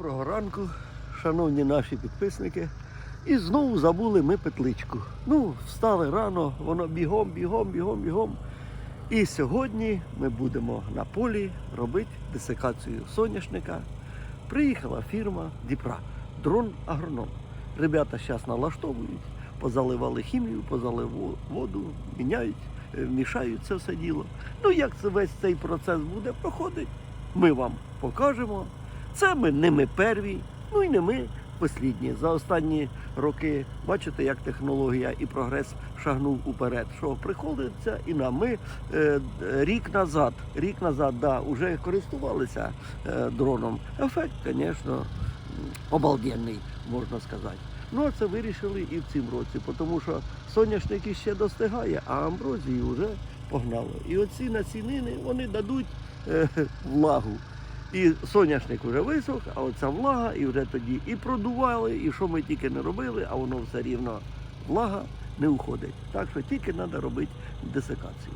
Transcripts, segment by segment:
Доброго ранку, шановні наші підписники. І знову забули ми петличку. Ну, встали рано, воно бігом, бігом, бігом, бігом. І сьогодні ми будемо на полі робити десикацію соняшника. Приїхала фірма Діпра, дрон агроном. Ребята зараз налаштовують, позаливали хімію, позаливали воду, міняють, е, мішають це все діло. Ну, як весь цей процес буде проходити, ми вам покажемо. Це ми не ми перві, ну і не ми послідні. За останні роки бачите, як технологія і прогрес шагнув уперед. Що приходиться і нам. Ми е, рік назад, рік назад, да, вже користувалися е, дроном. Ефект, звісно, обалденний, можна сказати. Ну, а це вирішили і в цім році, тому що соняшник іще достигає, а амброзії вже погнало. І оці насінини вони дадуть е, влагу. І соняшник вже висох, а оця влага, і вже тоді і продували, і що ми тільки не робили, а воно все рівно влага не уходить. Так що тільки треба робити десикацію.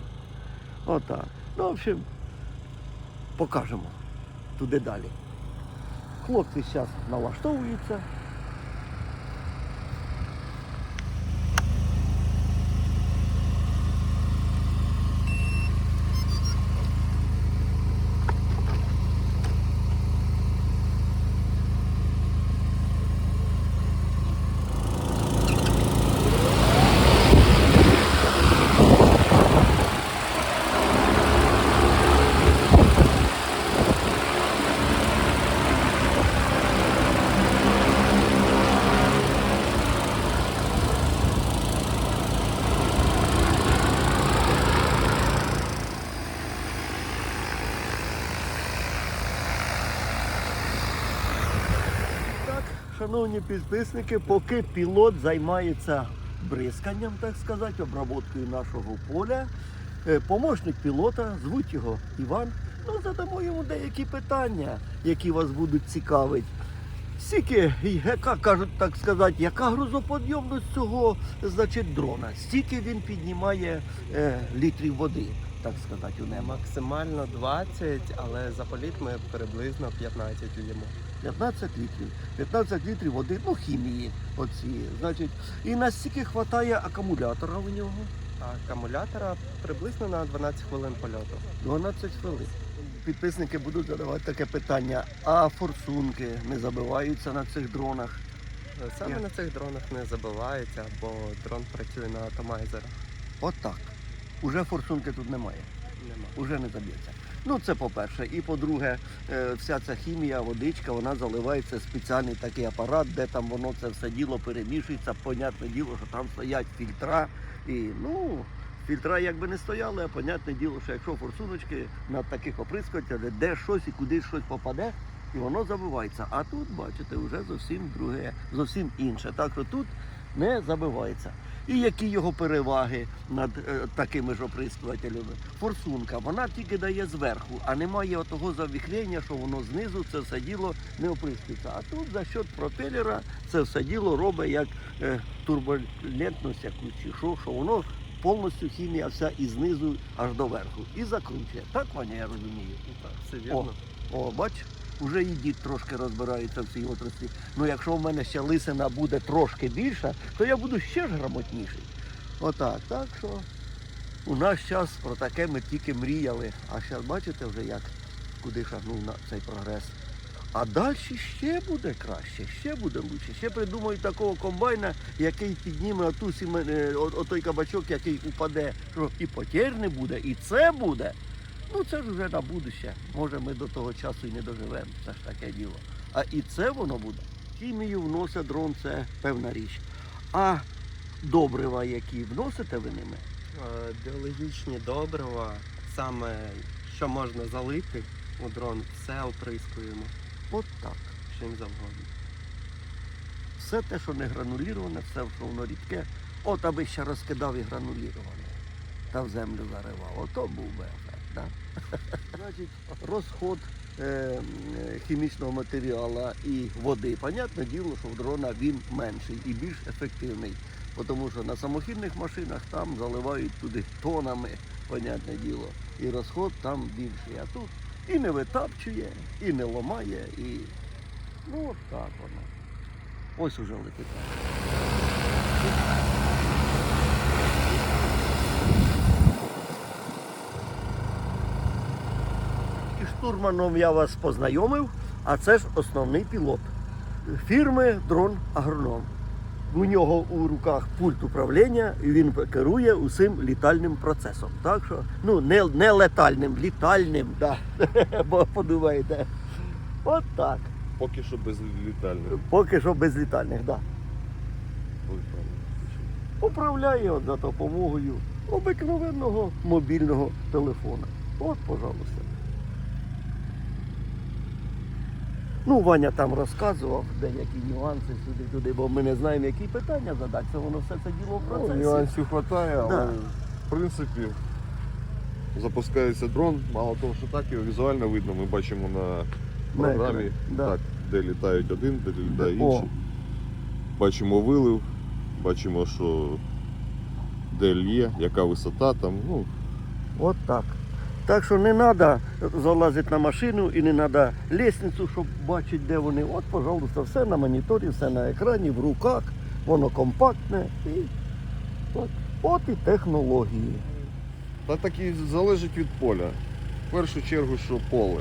Отак. Ну, в общем, покажемо туди далі. Хлопці зараз налаштовуються. Так, шановні підписники, поки пілот займається бризканням, так сказати, обработкою нашого поля, е, помощник пілота, звуть його Іван. Ну, задамо йому деякі питання, які вас будуть цікавити. Стільки, яка кажуть, так сказати, яка грузоподйомність цього значить, дрона? Стільки він піднімає е, літрів води, так сказати, у небо. Максимально 20, але за політ ми приблизно 15 льємо. 15 літрів. 15 літрів води, ну хімії оці. Значить, і наскільки вистачає акумулятора у нього? Акумулятора приблизно на 12 хвилин польоту. 12 хвилин. Підписники будуть задавати таке питання, а форсунки не забиваються на цих дронах. Саме Я- на цих дронах не забивається, бо дрон працює на атомайзерах. Отак. Уже форсунки тут немає. Нема. Уже не заб'ється. Ну це по-перше. І по-друге, е, вся ця хімія, водичка, вона заливається спеціальний такий апарат, де там воно це все діло перемішується. Понятне діло, що там стоять фільтра. І ну, фільтра якби не стояли, а понятне діло, що якщо форсуночки на таких оприскувателях, де щось і куди щось попаде, і воно забивається. А тут, бачите, вже зовсім друге, зовсім інше. Так що тут не забивається. І які його переваги над е, такими ж оприскувателями? Форсунка, вона тільки дає зверху, а немає отого завіхрення, що воно знизу це все діло не оприскується. А тут за счет пропелера це все діло робить як е, турбулентність якусь, чи що, що воно повністю хімія вся і знизу аж до верху. І закручує. Так, Ваня, я розумію. Так, все вірно. О, бач, уже і дід трошки розбирається в цій отраслі. Ну якщо в мене ще лисина буде трошки більша, то я буду ще ж грамотніший. Отак. Так що у наш час про таке ми тільки мріяли. А зараз бачите вже як куди шагнув на цей прогрес. А далі ще буде краще, ще буде краще. Ще придумають такого комбайна, який підніме оту сіме, е, о- отой кабачок, який упаде, що і потєр не буде, і це буде. Ну це ж вже на будуще. Може ми до того часу і не доживемо. Це ж таке діло. А і це воно буде. Хімію вносить дрон, це певна річ. А добрива, які вносите ви ними, Е, Біологічні добрива, саме що можна залити у дрон, все оприскуємо. от так. Чим завгодно. Все те, що не грануліроване, все, воно рідке, от аби ще розкидав і грануліроване. Та в землю заривав. Ото був би Да? Значить, розход е, е, хімічного матеріалу і води. Понятне діло, що в дрона він менший і більш ефективний. Тому що на самохідних машинах там заливають туди тонами, понятне діло. І розход там більший. А тут і не витапчує, і не ламає, і Ну от так воно. Ось уже летить. І штурманом я вас познайомив, а це ж основний пілот фірми Дрон Агроном. У нього у руках пульт управління, і він керує усім літальним процесом. Так що, ну, не, не летальним, літальним, да. бо подумаєте. От так. Поки що без літальних. Поки що без літальних, так. Да. Управляє за допомогою обикновенного мобільного телефона. От, пожалуйста. Ну, Ваня там розказував деякі нюанси сюди-туди, бо ми не знаємо, які питання задати. Це воно все це діло в Ну, нюансів вистачає, але Да. в принципі запускається дрон. Мало того, що так його візуально видно, ми бачимо на програмі, да. так, де літають один, де літає О. інший. Бачимо вилив, бачимо, що де лє, яка висота там. Ну, От так. Так що не треба залазити на машину і не треба лісницю, щоб бачити, де вони. От, пожалуйста, все на моніторі, все на екрані, в руках, воно компактне. І от, от і технології. Та так і залежить від поля. В першу чергу, що поле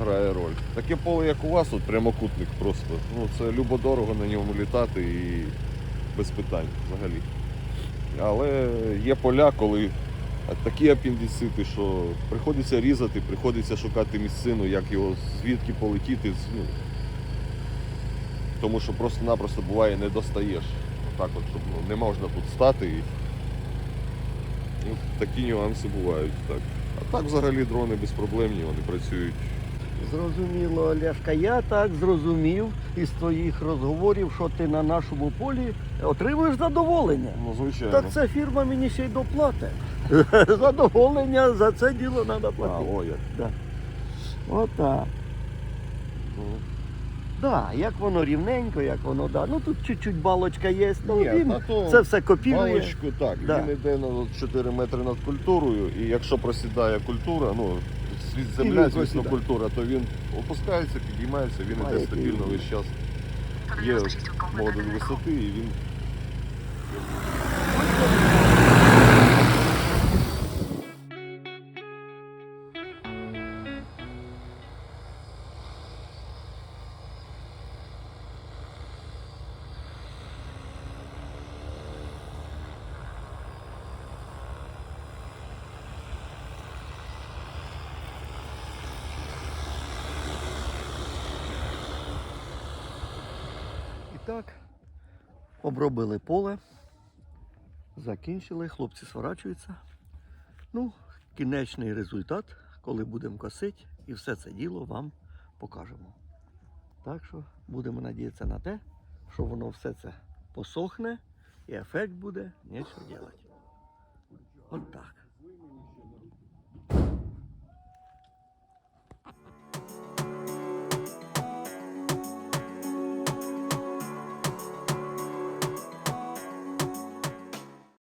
грає роль. Таке поле, як у вас, от прямокутник просто. Ну, це любо-дорого на ньому літати і без питань взагалі. Але є поля, коли такі апендицити, що приходиться різати, приходиться шукати місцину, як його звідки полетіти. Ну, тому що просто-напросто буває не достаєш. Так от, щоб ну, не можна тут стати. І... Ну, такі нюанси бувають. Так. А так взагалі дрони безпроблемні, вони працюють. Зрозуміло, Олешка. Я так зрозумів із твоїх розговорів, що ти на нашому полі отримуєш задоволення. Ну, звичайно. Так це фірма мені ще й доплатить. Задоволення за це діло треба А, платити. о, як. Отак. Ну, Да, як воно рівненько, як воно, да. Ну тут чуть-чуть балочка є, ну Ні, він та то це все копірує. Паличку, так, Да. він йде на 4 метри над культурою, і якщо просідає культура, ну, світ він земля, звісно, просідає. культура, то він опускається, підіймається, він А, йде який стабільно він? весь час. Є модуль висоти, і він обробили поле, закінчили, хлопці сворачуються. Ну, кінечний результат, коли будемо косити, і все це діло вам покажемо. Так що будемо надіятися на те, що воно все це посохне і ефект буде нічого робити. От так.